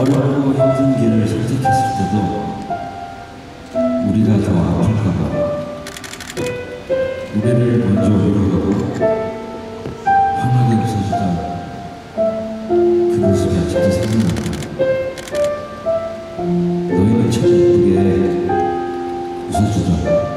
어렵고 힘든 길을 선택했을 때도 우리가 더 아플까봐 우리를 먼저 위로하고 환하게 웃어주던 그 모습이 아직도 생각난다. 너희는 참 예쁘게 웃어주던